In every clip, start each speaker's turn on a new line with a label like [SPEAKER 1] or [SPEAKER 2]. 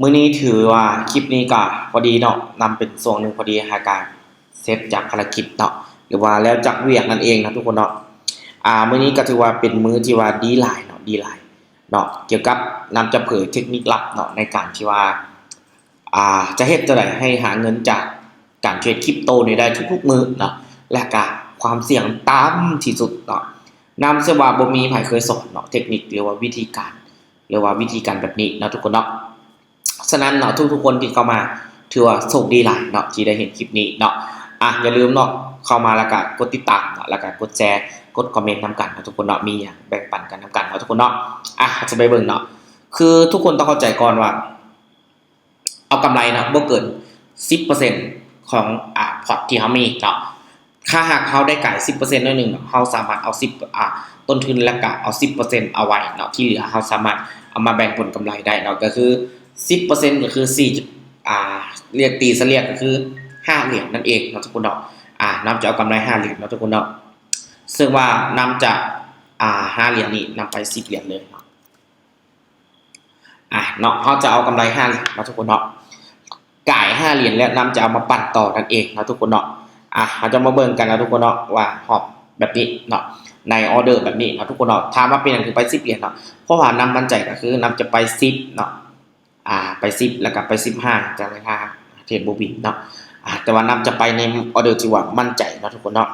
[SPEAKER 1] มื้อนี้ถือว่าคลิปนี้ก็พอดีเนาะนำเป็นส่วนหนึ่งพอดีหาการเสร็จจากภารกิจเนาะหรือว่าแล้วจากเวียกนั่นเองนะทุกคนเนาะอ่ามื้อนี้ก็ถือว่าเป็นมื้อที่ว่าดีหลายเนาะดีหลายเนาะเกี่ยวกับนำจะเผยเทคนิคลับเนาะในการที่ว่าอ่าจะเฮ็ดจังไดให้หาเงินจากการเทรดคริปโตนี่ได้ทุกๆมื้อเนาะและก็ความเสี่ยงต่ำที่สุดเนาะนำเสว่าบ่มีไผเคยสอนเนาะเทคนิคหรือว่าวิธีการหรือว่าวิธีการแบบนี้นะทุกคนเนาะ ฉะนั้นเนาะทุกๆคนที่เข้ามาถือว่าโชคดีหลายเนาะที่ได้เห็นคลิปนี้เนาะอะอย่าลืมเนาะเข้ามาแล้วก็กดติดตามเนาะแล้วก็กดแชร์กดคอมเมนต์นำกันเนาะทุกคนเนาะมีอย่างแบ่งปันกันนำกันเนาะทุกคนเนาะอะจะไปเบิ่งเนาะคือทุกคนต้องเข้าใจก่อนว่า เอากำไรเนาะบ่เกิน10%ของอ่าพอร์ตที่เขามีเนาะถ้าหากเขาได้กาย10%น้อยหนึ่งเนาะเขาสามารถเอา10อ่าต้นทุนแล้วก็เอา10%เปอร์เซ็นต์เอาไว้เนาะที่เหลือเขาสามารถเอามาแบ่งผลกำไรได้เนาะก็คือ สิบเปอร์เซ็นต์ก็คือสี่อ่าเรียกตีเสลียกก็คือห้าเหรียญนั่นเองเนาะทุกคนเนาะอ่านับจะเอากำไรห้าเหรียญเนาะทุกคนเนาะซึ่งว่านำจากอ่าห้าเหรียญนี้นำไปสิบเหรียญเลยเนาะอ่าเนาะเขาจะเอากำไรห้าเหรียญเนาะทุกคนเนาะก่ายห้าเหรียญแล้วนำจะเอามาปั่นต่อนั่นเองเนาทุกคนเนาะอะเราจะมาเบิ่งกันนะทุกคนเนาะว่าหอบแบบนี้เนาะในออเดอร์แบบนี้เนาะทุกคนเนาะถามว่าเป็นอย่างถึงไปสิบเหรียญเนาะเพราะว่านำมั่นใจก็คือนำจะไปสิบเนาะ อ่าไปซิปแล้วก็ไปซิปห้าจากราคาเทรดโบบินเนาะอ่าแต่ว่านำจะไปในออเดอร์ที่ว่ามั่นใจเนาะทุกคนเนาะ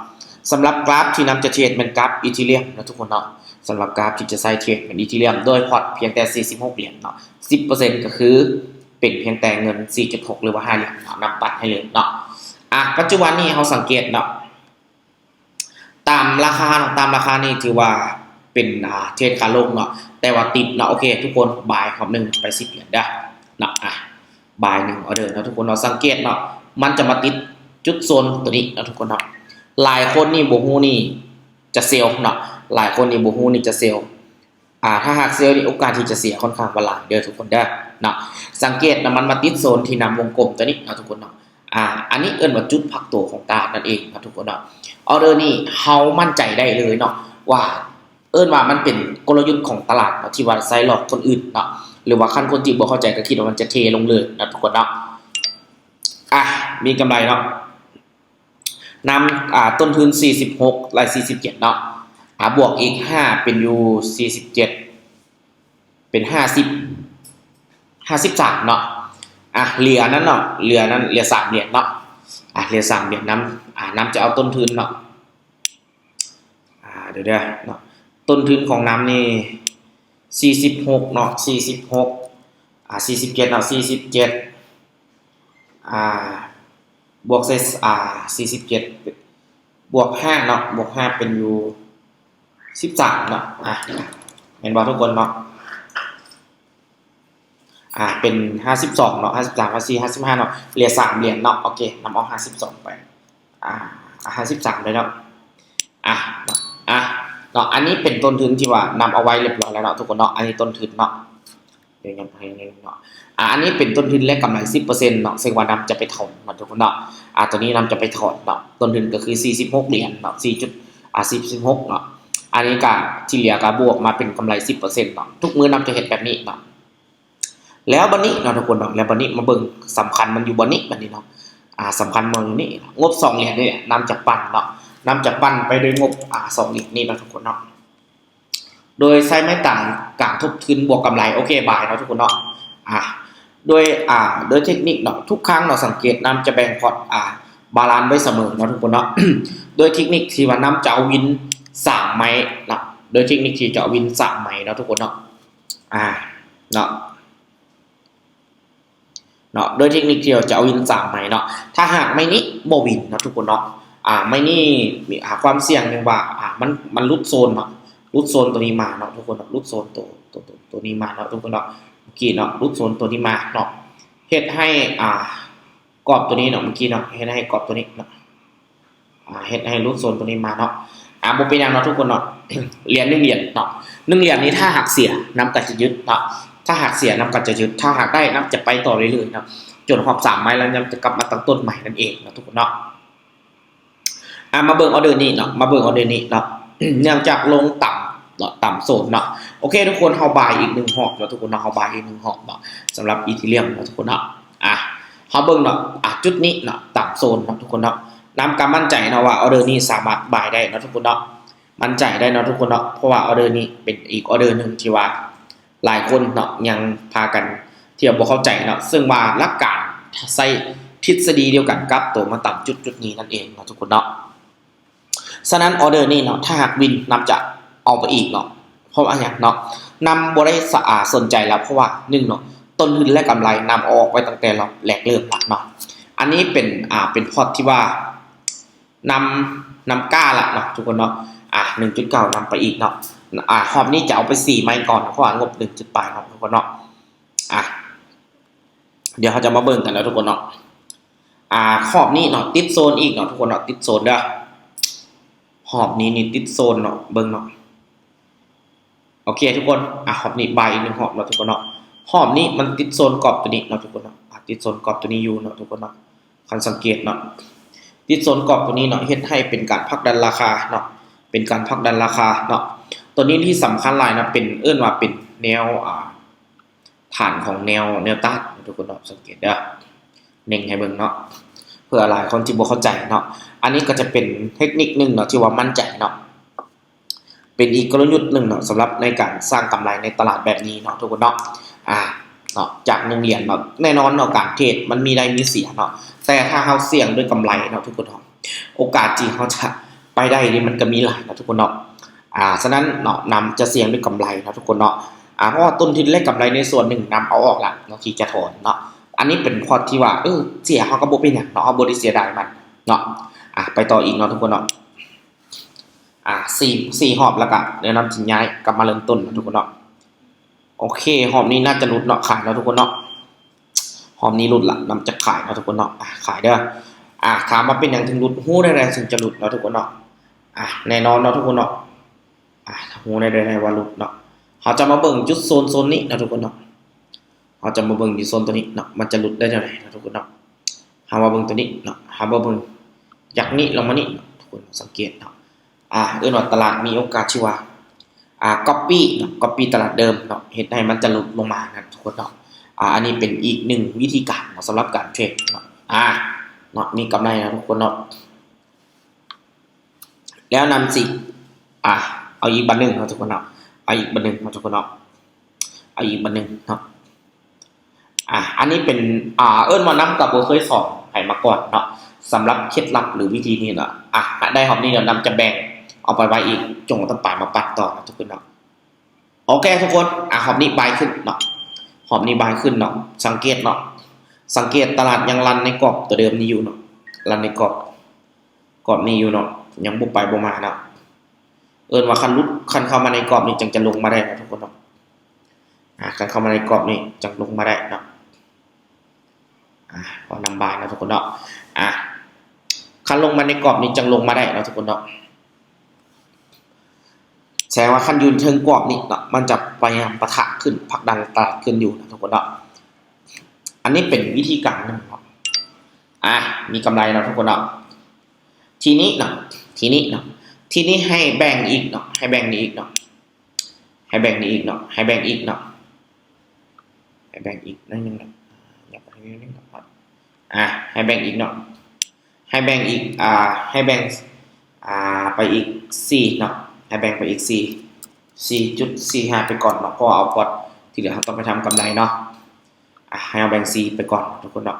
[SPEAKER 1] สำหรับกราฟที่นำจะเทรดเป็นกราฟอีทีเรียมนะทุกคนเนาะสำหรับกราฟที่จะใส่เทรดเป็นอีทีเรียมโดยพอร์ตเพียงแต่ 46 เหรียญเนาะ10%ก็คือเป็นเพียงแต่เงิน 4.6 หรือว่า 5 เหรียญเนาะนำปัดให้เลยเนาะอะปัจจุบันนี้เขาสังเกตเนาะตามราคาตามราคานี่ถือว่า เป็นอ่าเทรดขาลงเนาะแต่ว่าติดเนาะโอเค ทุกคนบายครับหนึ่งไป10เหรียญได้เนาะอะบายหนึ่งออเดอร์นะทุกคนเราสังเกตเนาะมันจะมาติดจุดโซนตัวนี้นะทุกคนเนาะหลายคนนี่บูฮูนี่จะเซลเนาะหลายคนนี่บูฮูนี่จะเซลอ่าถ้าหากเซลล์นี่โอกาสที่จะเสียค่อนข้างว่าหลาเด้อทุกคนได้เนาะสังเกตนะมันมาติดโซนที่นำวงกลมตัวนี้นะทุกคนเนาะอ่าอันนี้เอิ้นว่าจุดพักตัวของตาดนั่นเองนะทุกคนเนาะออเดอร์นี่เฮามั่นใจได้เลยเนาะว่า เอิ้นว่ามันเป็นกลยุทธ์ของตลาดเนาะที่ว่าไซหลอกคนอื่นเนาะหรือว่าขั้นคนที่บ่เข้าใจก็คิดว่ามันจะเทลงเลยนะทุกคนเนาะอะมีกำไรเนาะนำอ่าต้นทุน 46ราย47เนาะอ่าบวกอีก 5 เป็นอยู่47 เป็น 50 53เนาะอะเหลือนั้นเนาะเหลือนั้นเหลือ3เหรียญเนาะอะเหลือ3เหรียญน้ำอ่าน้ำจะเอาต้นทุนเนาะอ่าเดี๋ยวเดี๋ยวเนาะ ต้นทุนของน้ำนี่สี่สิบหกเนาะสี่สิบหกอ่าสี่สิบเจ็ดเนาะสี่สิบเจ็ดอ่าบวกเซสอ่าสี่สิบเจ็ดบวกห้าเนาะบวกห้าเป็นอยู่สิบสามเนาะอะเห็นบ่ทุกคนเนาะอ่าเป็นห้าสิบสองเนาะห้าสิบสามห้าสี่ห้าสิบห้าเนาะเหลือสามเหรียญเนาะโอเคนำเอาห้าสิบสองไปอ่าห้าสิบสามเลยเนาะอะอะ เนาะอันนี้เป็นต้นทุนที่ว่านำเอาไว้เรียบร้อยแล้วเนาะทุกคนเนาะอันนี้ต้นทุนเนาะเดี๋ยวยังให้เนาะอ่าอันนี้เป็นต้นทุนและกำไร10%เปอร์เซ็นต์เนาะซึ่งว่านำจะไปถอนเนาะทุกคนเนาะอ่าตัวนี้นำจะไปถอนเนาะต้นทุนก็คือ46เหรียญเนาะ4จุดอ่า46เนาะอันนี้ก็ที่เหลือก็บวกมาเป็นกำไร10%เปอร์เซ็นต์เนาะทุกมื้อนำจะเห็นแบบนี้เนาะแล้วบัดนี้เนาะทุกคนเนาะแล้วบัดนี้มาเบิ่งสำคัญมันอยู่บัดนี้บัดนี้เนาะอ่าสำคัญมันอยู่นี่งบ2เหรียญนี่นำจากปั่นเนาะ นำจากปันไปด้วยงบอ่าสองเหรียญนี่นะทุกคนเนาะโดยใช้ไม้ต่างกางทุบทุนบวกกำไรโอเคบายเนาะทุกคนเนาะอ่าโดยอ่าโดยเทคนิคเนาะทุกครั้งเราสังเกตนำจะแบ่งพอร์ตอ่าบาลานซ์ไว้เสมอเนาะทุกคนเนาะโดยเทคนิคที่ว่านำจะเอาวินสามไม้เนาะโดยเทคนิคที่จะเอาวินสามไม้เนาะทุกคนเนาะอ่าเนาะเนาะโดยเทคนิคที่เราจะเอาวินสามไม้เนาะถ้าหากไม่นี้โบวินเนาะทุกคนเนาะ อ่าไม่นี่มีอ่าความเสี่ยงหนึ่งว่าอ่ามันมันลุดโซนเนาะลุดโซนตัวนี้มาเนาะทุกคนเนาะลุดโซนตัวตัวตัวตัวนี้มาเนาะทุกคนเนาะเมื่อกี้เนาะลุดโซนตัวนี้มาเนาะเฮ็ดให้อ่ากรอบตัวนี้เนาะเมื่อกี้เนาะเฮ็ดให้กรอบตัวนี้เนาะอ่าเฮ็ดให้ลุดโซนตัวนี้มาเนาะอ่าบ่เป็นยังเนาะทุกคนเนาะเหรียญหนึ่งเหรียญเนาะหนึ่งเหรียญนี้ถ้าหักเสียน้ำกัดจะยึดเนาะถ้าหักเสียน้ำกัดจะยึดถ้าหักได้น้ำจะไปต่อเรื่อยๆเนาะจนหอบสามไม้แล้วน้ำจะกลับมาตั้งต้นใหม่นั่นเองเนาะทุกคนเนาะ อะมาเบิ่งออเดอร์นี้เนาะมาเบิ่งออเดอร์นี้เนาะเนื่องจากลงต่ำเนาะต่ำโซนเนาะโอเค ทุกคนเฮาบายอีกหนึ่งหอบเนาะทุกคนเนาะเฮาบายอีกหนึ่งหอบเนาะสำหรับอีทีเรียมเนาะทุกคนเนาะอะเฮาเบิ่งเนาะอะจุดนี้เนาะต่ำโซนเนาะทุกคนเนาะนำการมั่นใจเนาะว่าออเดอร์นี้สามารถบายได้เนาะทุกคนเนาะมั่นใจได้เนาะทุกคนเนาะเพราะว่าออเดอร์นี้เป็นอีกออเดอร์หนึ่งที่ว่าหลายคนเนาะยังพากันเที่ยวบ่เข้าใจเนาะซึ่งว่าหลักการใส่ทฤษฎีเดียวกันกับตัวมาต่ำจุดจุดนี้นั่นเองเนาะทุกคนเนาะ ฉะนั้นออเดอร์นี้เนาะถ้าหากวินนำจะเอาไปอีกเนาะเพราะว่าอย่างเนาะนำบ่ได้สะอาสนใจแล้วเพราะว่าหนึ่งเนาะต้นทุนและกำไรนำอาออกไว้ตั้งแต่เราแรกเริ่มละเนาะอันนี้เป็นอ่าเป็นพอร์ตที่ว่านำนำกล้าละเนาะทุกคนเนาะอะ1.9นำไปอีกเนาะอ่าหอบนี้จะเอาไปสี่ไม้ก่อนเพราะว่างบหนึ่งจุดแปลายครับทุกคนเนาะอะเดี๋ยวเขาจะมาเบิ่งกันแล้วทุกคนเนาะอ่าขอบนี้เนาะติดโซนอีกเนาะทุกคนเนาะติดโซนเด้อ หอบนี้นี่ติดโซนเนาะเบิ่งเนาะโอเคทุกคนอะหอบนี้ใบอีกหนึ่งหอบเนาะทุกคนเนาะหอบนี้มันติดโซนกรอบตัวนี้เนาะทุกคนเนาะติดโซนกรอบตัวนี้อยู่เนาะทุกคนเนาะคันสังเกตเนาะติดโซนกรอบตัวนี้เนาะเฮ็ดให้เป็นการพักดันราคาเนาะเป็นการพักดันราคาเนาะตัวนี้ที่สำคัญหลายนะเป็นเอื้อนว่าเป็นแนวอ่าฐานของแนวแนวต้านทุกคนเนาะสังเกตเด้อเน่งให้เบิ่งเนาะเพื่อหลายคนที่บ่เข้าใจเนาะ อันนี้ก็จะเป็นเทคนิคหนึ่งเนาะที่ว่ามั่นใจเนาะเป็นอีกกลยุทธ์หนึ่งเนาะสำหรับในการสร้างกำไรในตลาดแบบนี้เนาะทุกคนเนาะอ่าเนาะจากหนึ่งเหรียญเนาะแน่นอนเนาะการเทรดมันมีได้มีเสียเนาะแต่ถ้าเฮาเสี่ยงด้วยกำไรเนาะทุกคนเนาะโอกาสจริงเขาจะไปได้นี่มันก็มีหลายเนาะทุกคนเนาะอ่าฉะนั้นเนาะนำจะเสี่ยงด้วยกำไรนะทุกคนเนาะอ่าเพราะว่าต้นทุนและกำไรในส่วนหนึ่งนำเอาออกละเนาะที่จะถอนเนาะอันนี้เป็นพอที่ว่าเออเสียเขาก็บ่เป็นหยังเนาะเอาบ่ได้เสียดายมันเนาะ อ่าไปต่ออีกเนาะทุกคนเนาะอ่าสี่สี่หอบแล้วก็เดี๋ยวนำสินย้ายกลับมาเริ่มต้นนะทุกคนเนาะโอเคหอบนี้น่าจะหลุดเนาะขายแล้วทุกคนเนาะหอบนี้หลุดละนำจะขายนะทุกคนเนาะอ่าขายเด้ออ่าถามว่าเป็นหยังถึงหลุดหู้ได้แรงถึงจะหลุดเนาะทุกคนเนาะอ่าแน่นอนเนาะทุกคนเนาะอ่าหูในใดๆว่าหลุดเนาะเขาจะมาเบิ่งจุดโซนโซนนี้นะทุกคนเนาะเขาจะมาเบิ่งที่โซนตัวนี้เนาะมันจะหลุดได้เท่าไหร่นะทุกคนเนาะหามาเบิ่งตัวนี้เนาะหามาเบิ่ง จากนี้ลงมานี่ทุกคนสังเกตเนาะอ่าเอื้อนว่าตลาดมีโอกาสที่ว่าอ่าก๊อปปี้เนาะก๊อปปี้ตลาดเดิมเนาะเห็นให้มันจะหลุดลงมานะทุกคนเนาะอ่าอันนี้เป็นอีกหนึ่งวิธีการเนาะสำหรับการเทรดเนาะอ่าเนาะมีกำไรนะทุกคนเนาะแล้วนำสิอ่าเอาอีกบันหนึ่งเนาะทุกคนเนาะเอาอีกบันหนึ่งเนาะทุกคนเนาะเอาอีกบันหนึ่งเนาะอ่าอันนี้เป็นอ่าเอิ้นว่าน้ำกับโบเคยสอนให้มาก่อนเนาะ สำหรับเคล็ดลับหรือวิธีนี้เนาะอะได้หอมนี่เดี๋ยวนำจะแบ่งเอาไปไว้อีกจงต้องปลามาปัดต่อนะทุกคนเนาะโอเคทุกคนอะหอมนี้บายขึ้นเนาะหอมนี้บายขึ้นเนาะสังเกตเนาะสังเกตตลาดยังรันในกรอบตัวเดิมนี้อยู่เนาะรันในกรอบกรอบนี้อยู่เนาะยังบุไปบ่มาเนาะเอินว่าคันรุดคันเข้ามาในกรอบนี่จังจะลงมาได้นะทุกคนเนาะอ่าคันเข้ามาในกรอบนี่จังลงมาได้เนาะอ่าพอนำบายนะทุกคนเนาะอ่า คันลงมาในกรอบนี่จังลงมาได้เนะทุกคนเนาะแสดงว่าคันยืนเชิงกรอบนี่เนาะมันจะพยายามปะทะขึ้นผลักดันตลาดขึ้นอยู่นะทุกคนเนาะอันนี้เป็นวิธีการหนึงเนาะอ่ามีกำไรนะทุกคนเนาะทีนี้เนาะทีนี้เนาะทีนี้ให้แบ่งอีกเนาะให้แบ่งนี้อีกเนาะให้แบ่งนี้อีกเนาะให้แบ่งอีกเนาะให้แบ่งอีกนั่นนึงเนาะอยากไปนิดนึงเนาะอะให้แบ่งอีกเนาะ ให้แบ่งอีกอ่าให้แบ่งอ่าไปอีกสี่เนาะให้แบ่งไปอีกสี่สี่จุดสี่ห้าไปก่อนเนาะเพราะเอาพอตที่เหลือเราต้องไปทำกำไรเนาะอะให้เอาแบ่งสี่ไปก่อนทุกคนเนาะ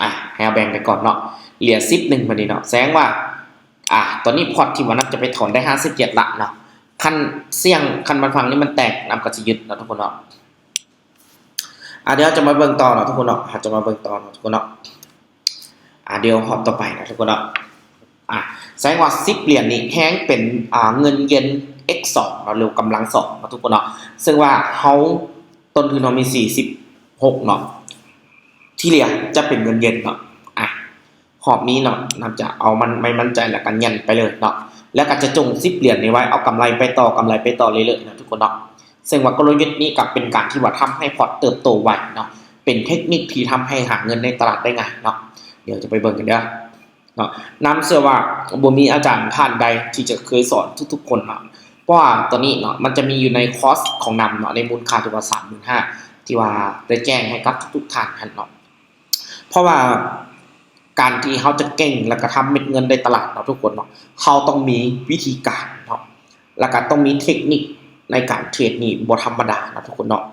[SPEAKER 1] อะให้เอาแบ่งไปก่อนเนาะเหลือสิบหนึ่งพอดีเนาะแสดงว่าอะตอนนี้พอร์ตที่วันนั้นจะไปถอนได้ห้าสิบเจ็ดละเนาะคันเสี่ยงคันมันฟังนี่มันแตกนำกระจะยึดเนาะทุกคนเนาะอะเดี๋ยวจะมาเบิ่งต่อเนาะทุกคนเนาะจะมาเบิ่งต่อเนาะทุกคนเนาะ อะเดี๋ยวหอบต่อไปนะทุกคนเนาะอะแสดงว่าสิบเหรียญนี่แห้งเป็นอ่าเงินเย็น x สองเราเร็วกำลังสองนะทุกคนเนาะซึ่งว่าเขาต้นทุนเรามีสี่สิบหกเนาะที่เหลือจะเป็นเงินเย็นเนาะอะหอบนี้เนาะนำจะเอามันไม่มั่นใจแล้วกันยันไปเลยเนาะแล้วก็จะจงซิปเหรียญนี้ไว้เอากำไรไปต่อกำไรไปต่อเรื่อยๆนะทุกคนเนาะซึ่งว่ากลยุทธ์นี้กับเป็นการที่ว่าทำให้พอร์ตเติบโตไวเนาะเป็นเทคนิคที่ทำให้หาเงินในตลาดได้ง่ายเนาะ เดี๋ยวจะไปเบิ่งกันเด้อเนาะน้ำเชื่อว่าบ่มีอาจารย์ท่านใดที่จะเคยสอนทุกๆคนเนาะเพราะว่าตัวนี้เนาะมันจะมีอยู่ในคอสของนำเนาะในมูลค่าที่ว่าสามหมื่นห้าที่ว่าได้แจ้งให้กับทุกๆท่านนเนาะเพราะว่าการที่เขาจะเก่งแล้วก็ทำเม็ดเงินในตลาดเนาะทุกคนเนาะเขาต้องมีวิธีการเนาะแล้วก็ต้องมีเทคนิคในการเทรดนี่บ่ธรรมดานะทุกคนเนาะ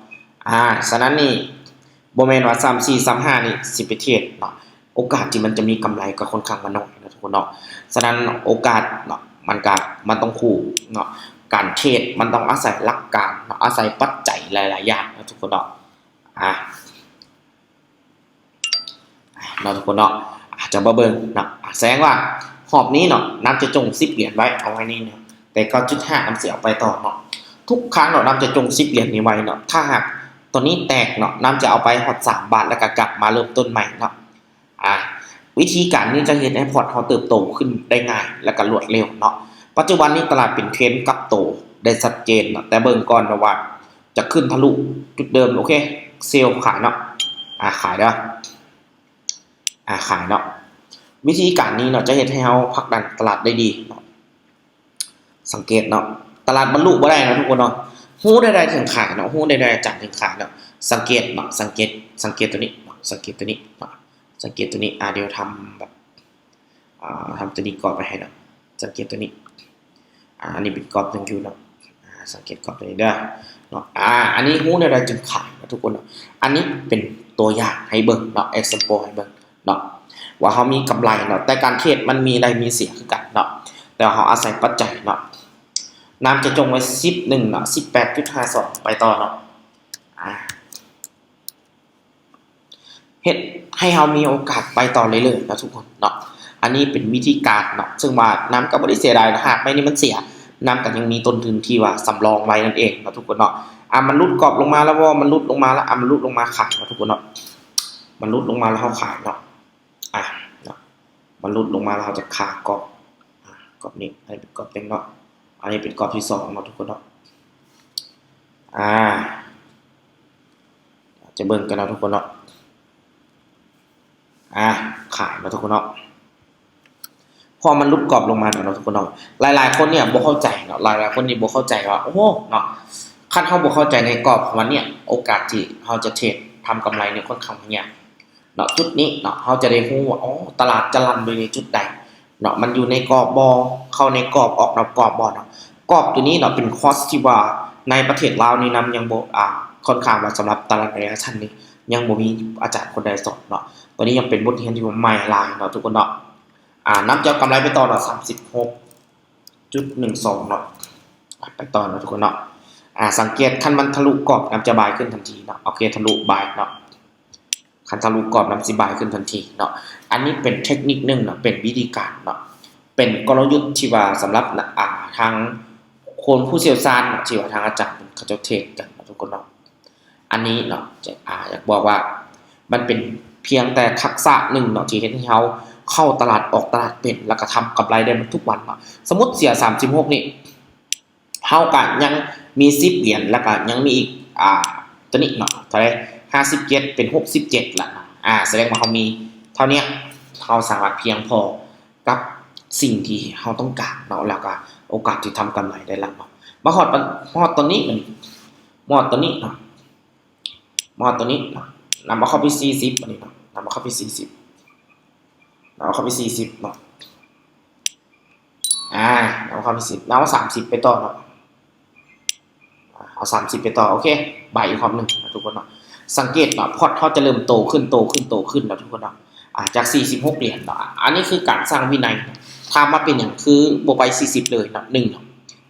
[SPEAKER 1] อ่าฉะนั้นนี่บ่แม่นว่า3 4 3 5นี่สิไปเทรดเนาะ โอกาสที่มันจะมีกำไรก็ค่อนข้างมาน้อยนะทุกคนเนาะ ฉะนั้นโอกาสเนาะมันก็มันต้องคู่เนาะ การเทรดมันต้องอาศัยหลักการเนาะอาศัยปัจจัยหลายๆอย่างนะทุกคนเนาะ อะเนาะทุกคนเนาะอาจจะมาเบิ่งเนาะแสดงว่าหอบนี้เนาะน้ำจะจงสิบเหรียญไว้เอาไว้นี่เนาะแต่ก็จุดห้าน้ำเสียเอาไปต่อเนาะทุกครั้งเนาะน้ำจะจงสิบเหรียญนี้ไว้เนาะถ้าหากตัวนี้แตกเนาะน้ำจะเอาไปหอดสามบาทแล้วก็กลับมาเริ่มต้นใหม่เนาะ วิธีการนี้จะเห็นให้พอร์ตเขาเติบโตขึ้นได้ง่ายและก็รวดเร็วเนาะปัจจุบันนี้ตลาดเป็นเทรนด์กลับโตได้ชัดเจนนะแต่เบิ่งก่อนนะว่าจะขึ้นทะลุจุดเดิมโอเคเซลล์ขายเนาะอ่าขายเด้ออ่าขายเนาะวิธีการนี้เนาะจะเห็นให้เฮาผลักดันตลาดได้ดีเนาะสังเกตเนาะตลาดบรรลุบ่ได้นะทุกคนเนาะฮู้ได้ได้ถึงขายเนาะฮู้ได้ได้จัดถึงขายเนาะสังเกตเนาะสังเกตสังเกตตัวนี้สังเกตตัวนี้เนาะ สังเกตตัวนี้อ่าเดี๋ยวทำแบบอ่าทำตัวนี้ก่อนไปให้เนาะสังเกตตัวนี้อ่าอันนี้เป็นกรอบหนึ่งอยู่เนาะอ่าสังเกตกรอบตัวนี้ได้เนาะอ่าอันนี้หู้ในรายจึงขายนะทุกคนเนาะอันนี้เป็นตัวอย่างให้เบิ่งเนาะ example ให้เบิ่งเนาะว่าเขามีกำไรเนาะแต่การเทรดมันมีได้มีเสียคือกันเนาะแต่ว่าเขาอาศัยปัจจัยเนาะน้ำจะจงไว้สิบหนึ่งเนาะสิบแปดจุดห้าสองไปต่อเนาะอ่าเฮ็ด ให้เขามีโอกาสไปต่อเรื่อยๆนะทุกคนเนาะอันนี้เป็นวิธีการเนาะซึ่งว่าน้ำก็ไม่ได้เสียดายนะหากไม่นี่มันเสียน้ำก็ยังมีต้นทุนที่ว่าสำรองไว้นั่นเองนะทุกคนเนาะอะมันลุดกรอบลงมาแล้วว่ามันลุดลงมาแล้วอะมันลุดลงมาขายนะทุกคนเนาะมันลุดลงมาแล้วเขาขายเนาะอะเนาะมันลุดลงมาแล้วเขาจะขากรอบอะกรอบนี้อันนี้เป็นกรอบเต็งเนาะอันนี้เป็นกรอบที่สองเนาะทุกคนเนาะอ่าจะเบิ่งกันเนาะทุกคนเนาะ อะขายเนาะทุกคนเนาะพอมันลุกกรอบลงมาเนาะทุกคนเนาะหลายๆคนเนี่ยบ่เข้าใจเนาะหลายๆคนนี่บ่เข้าใจว่าโอ้โหเนาะคันเฮาบ่เข้าใจในกรอบของมันเนี่ย โอกาสที่เฮาจะเทรดทำกำไรเนี่ยค่อนข้างยากเนาะจุดนี้เนาะเฮาจะได้รู้ว่าอ๋อตลาดจะรันไปในจุดใดเนาะมันอยู่ในกรอบบ่เข้าในกรอบออกนอกกรอบบ่เนาะกรอบตัวนี้เนาะเป็นคอสที่ว่าในประเทศลาวนี่นํยังบ่อ่าค่อนข้างว่าสำหรับตลาดระยะสั้นนี่ยังบ่มีอาจารย์คนใดสอนเนาะ ตัวนี้ยังเป็นบทเรียนที่ว่าใหม่ลายเนาะทุกคนเนาะอ่านับจะกำไรไปต่อเนาะสามสิบหกจุดหนึ่งสองเนาะไปต่อเนาะทุกคนเนาะอ่าสังเกตคันมันทะลุกรอบน้ำจะบายขึ้นทันทีเนาะโอเคทะลุบายเนาะคันทะลุกรอบน้ำสิบายขึ้นทันทีเนาะอันนี้เป็นเทคนิคนึงเนาะเป็นวิธีการเนาะเป็นกลยุทธ์ที่ว่าสำหรับอ่าทางคนผู้เชี่ยวชาญเนที่ว่าทางอาจารย์เขาจะเทรดกันเนาทุกคนเนาะอันนี้เนาะจะอ่าอยากบอกว่ามันเป็น เพียงแต่ทักษะหนึ่งเนาะที่เห็นเขาเข้าตลาดออกตลาดเป็นแล้วก็ทำกำไรได้มันทุกวันเนาะสมมติเสียสามสิบหกนี่เท่ากันยังมีสิบเหรียญแล้วก็ยังมีอีกอ่าตัวนี้เนาะเท่าไรห้าสิบเจ็ดเป็นหกสิบเจ็ดละนะอ่า แสดงว่าเขามีเท่านี้เขาสามารถเพียงพอกับสิ่งที่เขาต้องการเนาะแล้วก็โอกาสที่ทำกำไรได้แล้วเนาะมาหอดมาหอดตัวนี้มันมาหอดตัวนี้เนาะมาหอดตัวนี้เนาะ นำมาเข้าไปสี่สิบอันนี้เนาะนำมาเข้าไปสี่สิบเอาเข้าไปสี่สิบเนาะอ่าเอาเข้าไปสิบแล้วสามสิบไปต่อเนาะเอาสามสิบไปต่อโอเคใบอีกความหนึ่งนะทุกคนเนาะสังเกตเนาะพอร์ตเขาจะเริ่มโตขึ้นโตขึ้นโตขึ้นนะทุกคนเนาะอ่าจากสี่สิบหกเหรียญเนาะอันนี้คือการสร้างวินัยทำมาเป็นอย่างคือโบไปสี่สิบเลยเนาะหนึ่งเนาะ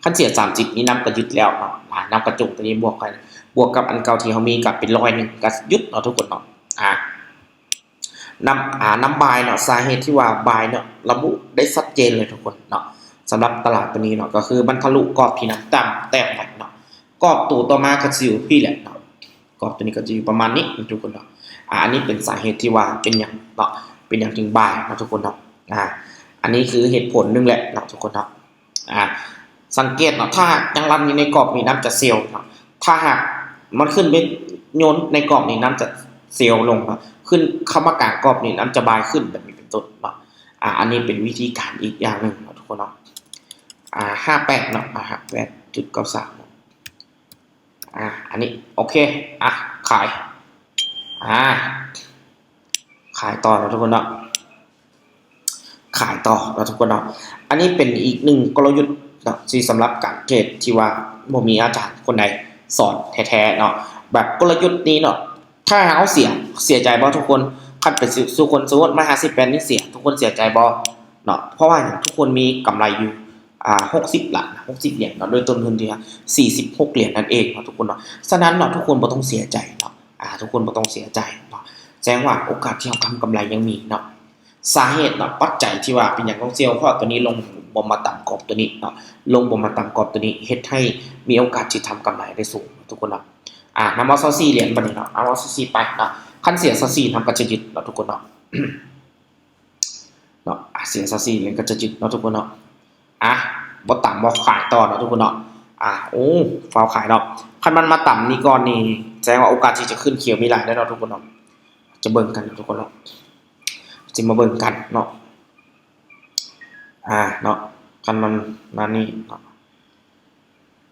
[SPEAKER 1] ขั้นเสียสามสิบนี่นับกระยุดแล้วเนาะ อ่านับกระจงตัวนี้บวกกันบวกกับอันเก่าที่เขามีกับเป็นร้อยหนึ่งกับยุดเนาะทุกคนเนาะอ่านำอ่านำบายเนาะสาเหตุที่ว่าบายเนาะระบุได้ชัดเจนเลยทุกคนเนาะสำหรับตลาดตัวนี้เนาะก็คือมันทะลุกรอบที่น้ำต่ำแต้มไปเนาะกรอบตัวต่อมาก็จะอยู่พี่แหละเนาะกรอบตัวนี้ก็จะอยู่ประมาณนี้ทุกคนเนาะอ่าอันนี้เป็นสาเหตุที่ว่าเป็นอย่างเนาะเป็นอย่างถึงบายเนาะทุกคนเนาะอ่าอันนี้คือเหตุผลหนึงแหละเนาะทุกคนเนาะอ่า สังเกตเนาะถ้ายังรันอยู่ในกรอบนี้น้ำจะเซลล์เนาะถ้าหากมันขึ้นไปโยนในกรอบนี้น้ำจะเซลล์ลงเนาะขึ้นเข้ามากลางกรอบนี่น้ำจะบายขึ้นแบบนี้เป็นต้นเนาะอ่าอันนี้เป็นวิธีการอีกอย่างหนึ่งเนาะทุกคนเนาะอ่าห้าแปดเนาะอ่าห้าแปดจุดเก้าสามอะอันนี้โอเคอะขายอ่าขายต่อแล้วทุกคนเนาะขายต่อแล้วทุกคนเนาะอันนี้เป็นอีกหนึ่งกลยุทธ์ ที่สำหรับการเทรดที่ว่าบ่มีอาจารย์คนใดสอนแท้ๆเนาะแบบกลยุทธ์นี้เนาะถ้าเอาเสียเสียใจบ่ทุกคนคันเป็นสุคนสมมติมาหาสิบแปดนี่เสีย ทุกคนเสียใจบ่เนาะเพราะว่าอย่างทุกคนมีกำไรอยู่อ่าหกสิบหล้านหกสิบเหรียญเนาะโดยต้นทุนที่สี่สิบหกเหรียญนั่นเองเนาะทุกคนเนาะฉะนั้นเนาะทุกคนบ่ต้องเสียใจเนาะอ่าทุกคนบ่ต้องเสียใจเนาะแจ้งว่าโอกาสที่เราทำกำไรยังมีเนาะ สาเหตุเนาะปัจจัยที่ว่าเป็นอย่างต้องเซียวเพราะตัวนี้ลงบ่มาต่ำกรอบตัวนี้เนาะลงบ่มาต่ำกรอบตัวนี้เฮ็ดให้มีโอกาสที่ทำกำไรได้สูงทุกคนเนาะอ่านำเอาซอซี่เหรียญบัดนี้เนาะเอาซอซี่ไปเนาะคันเสียซอซี่ทำก็จะยึดเนาะทุกคนเนาะเนาะเสียซอซี่เหรียญก็จะยึดเนาะทุกคนเนาะอะบ่ต่ำบ่ขายต่อเนาะทุกคนเนาะอ่าโอ้ฟาวขายเนาะคันมันมาต่ำนี่ก่อนนี่แสดงว่าโอกาสที่จะขึ้นเขียวมีหลายได้เนาะทุกคนเนาะจะเบิ่งกันทุกคนเนาะ จะมาเบิ่งกันเนาะอ่าเนาะคันมันมานี่เนาะ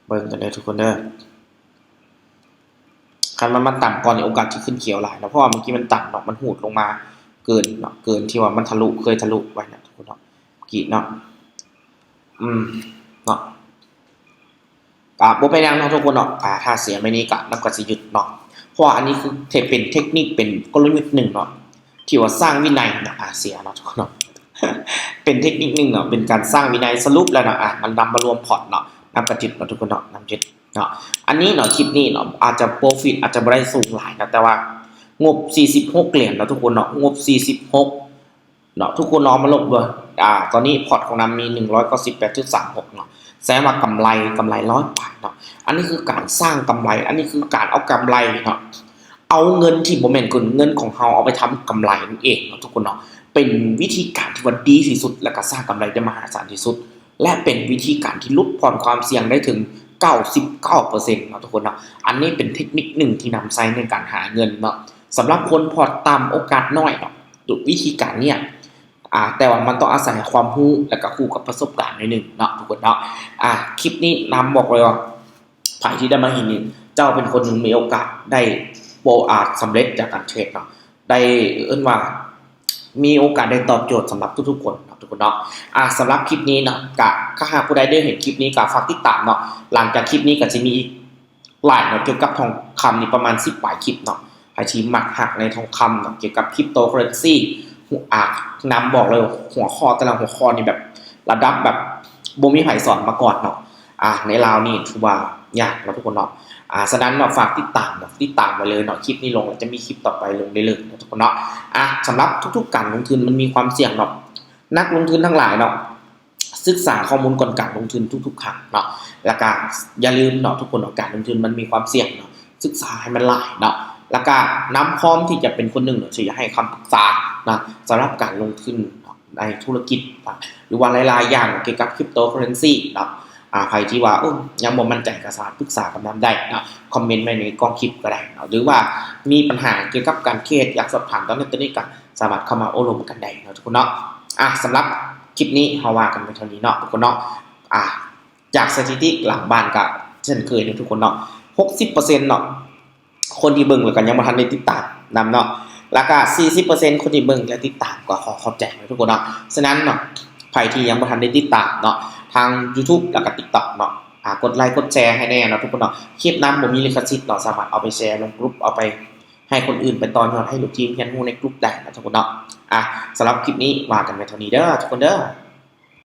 [SPEAKER 1] เบิ่งกันเลยทุกคนเด้อคันมันมาต่ำก่อนนี่โอกาสที่ขึ้นเขียวหลายเนาะเพราะว่าเมื่อกี้มันต่ำเนาะมันหูดลงมาเกินเนาะเกินที่ว่ามันทะลุเคยทะลุไว้นะทุกคนเนาะกี้เนาะอืมเนาะก็บ่ไปนหยังเนาะทุกคนเนาะอ่าถ้าเสียไม่นี้ก็มันก็สิหยุดเนาะเพราะอันนี้คือเทเป็นเทคนิคเป็นกลยุทธ์หนึ่งเนาะ ที่ว่าสร้างวินัยเนาะอาเสียเนาะทุกคนเนาะเป็นเทคนิคหนึ่งเนาะเป็นการสร้างวินัยสรุปแล้วเนาะอะมันนำมารวมพอร์ตเนาะนำกระจิตเนาะทุกคนเนาะนำจิตเนาะอันนี้เนาะคลิปนี้เนาะอาจจะโปรฟิตอาจจะบ่ได้สูงหลายนะแต่ว่างบ 46 เหรียญเนาะทุกคนเนาะงบ 46 เนาะทุกคนลองมาลบด้วยอ่า ตอนนี้พอร์ตของน้ำมี 198.36 เนาะแสดงว่ากำไรกำไรร้อยบาทเนาะอันนี้คือการสร้างกำไร อันนี้คือการเอากำไรเนาะ เอาเงินที่โมเมนต์เงินของเราเอาไปทำกำไรนั่นเองเนาะทุกคนเนาะเป็นวิธีการที่ว่าดีที่สุด และก็สร้างกำไรได้มหาศาลที่สุด และเป็นวิธีการที่ลดผ่อนความเสี่ยงได้ถึง 99%เนาะทุกคนเนาะอันนี้เป็นเทคนิคหนึ่งที่นำใช้ในการหาเงินเนาะสำหรับคนพอร์ตต่ำโอกาสน้อยเนาะวิธีการเนี่ยอ่าแต่ว่ามันต้องอาศัยความรู้และก็คู่กับประสบการณ์หน่อยหนึ่งเนาะทุกคนเนาะอ่าคลิปนี้นำบอกเลยว่าใครที่ได้มาเห็นนี่เจ้าเป็นคนหนึ่งมีโอกาสได้ ปอาจสำเร็จจากการเทรดเนาะได้เอื้นว่ามีโอกาสได้ตอบโจทย์สำหรับทุกๆคนนะทุกคนเนาะอ่าสำหรับคลิปนี้เนาะกะถ้าหากผู้ใดได้เห็นคลิปนี้ก็ฝากติดตามเนาะหลังจากคลิปนี้ก็จะมีอีกหลายเนาะเกี่ยวกับทองคำนี่ประมาณ 10ปลายคลิปเนาะใครที่มักหักในทองคำเนาะเกี่ยวกับคริปโตเคอเรนซีหัวอ่านำบอกเลยหัวข้อแต่ละหัวข้อนี่แบบระดับแบบบ่มีไผสอนมาก่อนเนาะ อ่าในลาวนี่ถือว่ายากเนาะทุกคนเนาะอ่าฉะนั้นเนาฝากติดตามนาะติดตามไว้เลยเนาะคลิปนี้ลงแล้วจะมีคลิปต่อไปลงได้เลยนะทุกคนเนาะอะสำหรับทุกๆการลงทุนมันมีความเสี่ยงเนาะนักลงทุนทั้งหลายเนาะศึกษาข้อมูลก่อนการลงทุนทุกๆครั้งเนาะแล้วก็อย่าลืมเนาะทุกคนเนาะการลงทุนมันมีความเสี่ยงเนาะศึกษาให้มันหลายเนาะแล้วก็น้ำพร้อมที่จะเป็นคนหนึ่งที่จะให้คำปรึกษานะสำหรับการลงทุนในธุรกิจนะหรือว่าหลายๆอย่างเกี่ยวกับคริปโตเคอเรนซีนะ ใครที่ว่าเออยังบ่มั่นใจก็สามารถปรึกษากับน้ำได้นะคอมเมนต์ไว้ในกล้องคลิปก็ได้นะหรือว่ามีปัญหาเกี่ยวกับการเครียดอยากสอบถามตอนนั้ตอนนี้ก็สามารถเข้ามาโอ้ลมกันได้นะทุกคนเนาะอะสำหรับคลิปนี้เฮาว่ากันไปเท่านี้เนาะทุกคนเนาะอะจากสถิติหลังบ้านก็เช่นเคยนะทุกคนเนาะ60%เปอร์เซ็นต์เนาะคนที่เบิ่งแล้วกันยังบ่ทันได้ติดตามนำเนาะแล้วก็40%คนที่เบิ่งและติดตามก็ขอขอบใจนะทุกคนเนาะฉะนั้นเนาะใครที่ยังบ่ทันได้ติดตามเนาะ ทาง YouTube แล้วก็ TikTok เนาะอ่ากดไลค์กดแชร์ให้แน่เนาะทุกคนเนาะคลิปนั้นผมมีลิขสิทธิ์เนาะสามารถเอาไปแชร์ลงกลุ่มเอาไปให้คนอื่นไปตอนยอดให้ลูกทีมเพียนหูในกลุ่มได้นะทุกคนเนาะอะสำหรับคลิปนี้ว่ากันไปเท่านี้เด้อทุกคนเด้อ